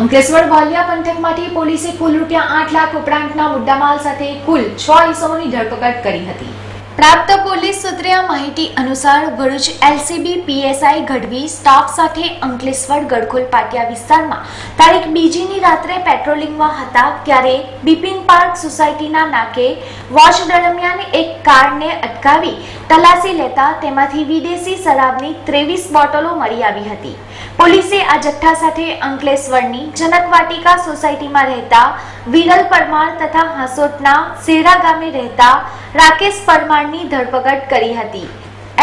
અંકલેશ્વર વાલિયા પંથકમાંથી પોલીસે કુલ રૂપિયા આઠ લાખ ઉપરાંતના મુદ્દામાલ સાથે કુલ છ ઇસમોની ધરપકડ કરી હતી. પ્રાપ્ત પોલીસ સૂત્રીય માહિતી અનુસાર Bharuch LCB, PSI, Gadhvi, staff સાથે અંકલેશ્વર, ગડખોલ, પાટિયા વિસ્તારમાં તારીખ બીજીની રાત્રે પેટ્રોલિંગમાં હતા ત્યારે બિપિન પાર્ક સોસાયટીના નાકે વોચ દરમિયાન એક કારને અટકાવી તલાશી લેતા તેમાંથી વિદેશી શરાબની ત્રેવીસ બોટલો મળી આવી હતી. પોલીસે આ જથ્થા સાથે અંકલેશ્વરની જનક વાટિકા સોસાયટીમાં રહેતા વિરલ પરમાર તથા હાસોટના સેરા ગામે રહેતા રાકેશ પરમારની ધરપકડ કરી હતી.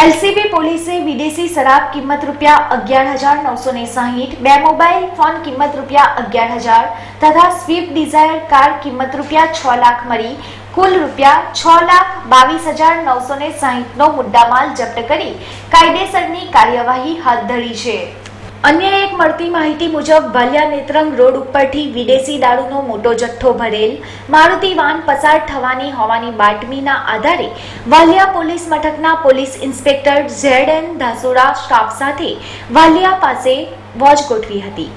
એલસીબી પોલીસે વિદેશી શરાબ કિંમત રૂપિયા અગિયાર હજાર નવસો ને સાહીઠ, બે મોબાઈલ ફોન કિંમત રૂપિયા અગિયાર હજાર તથા સ્વિફ્ટ ડિઝાયર કાર કિંમત રૂપિયા છ લાખ મળી, કુલ રૂપિયા છ લાખ બાવીસ હજાર નવસો ને સાહીઠનો મુદ્દામાલ જપ્ત કરી કાયદેસરની કાર્યવાહી હાથ ધરી છે. અન્ય એક મળતી માહિતી મુજબ, વાલિયા નેત્રંગ રોડ ઉપરથી વિદેશી દારૂનો મોટો જથ્થો ભરેલ મારુતિ વાન પસાર થવાની હોવાની બાતમીના આધારે વાલિયા પોલીસ મથકના police inspector Z N Dhasura staff સાથે વાલિયા પાસે વોચ ગોઠવી હતી.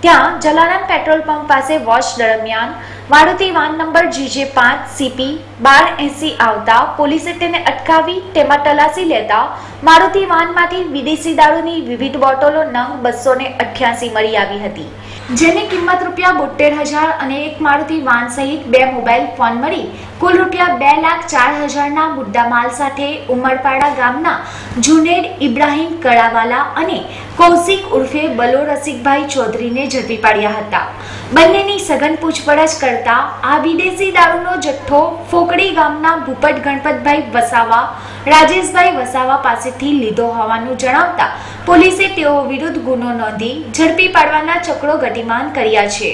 ત્યાં જલારામ પેટ્રોલ પંપ પાસે વોચ દરમિયાન મારુતિ વાન નંબર જીજે પાંચ સીપી બાર એસી આવતા પોલીસે તેને અટકાવી તેમાં તલાશી લેતા મારુતિ વાનમાંથી વિદેશી દારૂની વિવિધ બોટલો નંગ બસો અઠ્યાસી મળી આવી હતી. જેની કિંમત રૂપિયા બોતેર હજાર અને એક મારુતિ વાન સહિત બે મોબાઈલ ફોન મળી કુલ રૂપિયા બે લાખ ચાર હજારના મુદ્દામાલ સાથે ઉમરપાડા ગામના જુનેદ ઇબ્રાહીમ કળાવાલા અને કૌશિક ઉર્ફે બલો રસિકભાઈ ચૌધરીને ઝડપી પાડ્યા હતા. બંનેની સઘન પૂછપરછ કરતા આ વિદેશી દારૂનો જથ્થો ફોકડી ગામના ભૂપત ગણપતભાઈ વસાવા, રાજેશભાઈ વસાવા પાસેથી લીધો હોવાનું જણાવતા પોલીસે તેઓ વિરુદ્ધ ગુનો નોંધી ઝડપી પાડવાના ચક્રો ગતિમાન કર્યા છે.